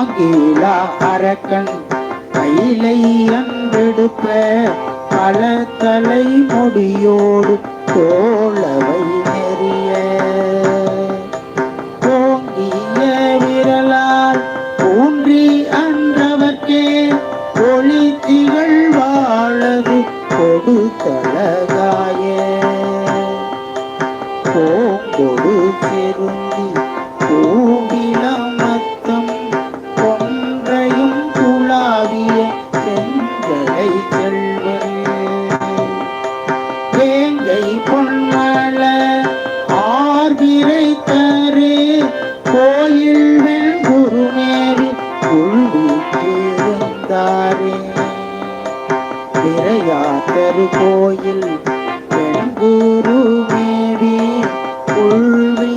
ஆங்கிலா அரக்கன் கையிலை அன்பெடுப்ப பல தலை முடியோடு தோளவை நெறிய. ஓங்கிய விரலால் ஊன்றி அன்றவர்க்கே ஒளி திகழ் வாழது கொடுத்தழகாய பூங்கொடு பெருந்தி பூவிலமத்தம் மலை செல்வரே வேங்கை பொன்மல ஆர்விரை தரே கோயில் வெண் குருநேரி கொள்விருந்தாரே திரையாத்தரு கோயில் பெண்குரு மேவி உள்வி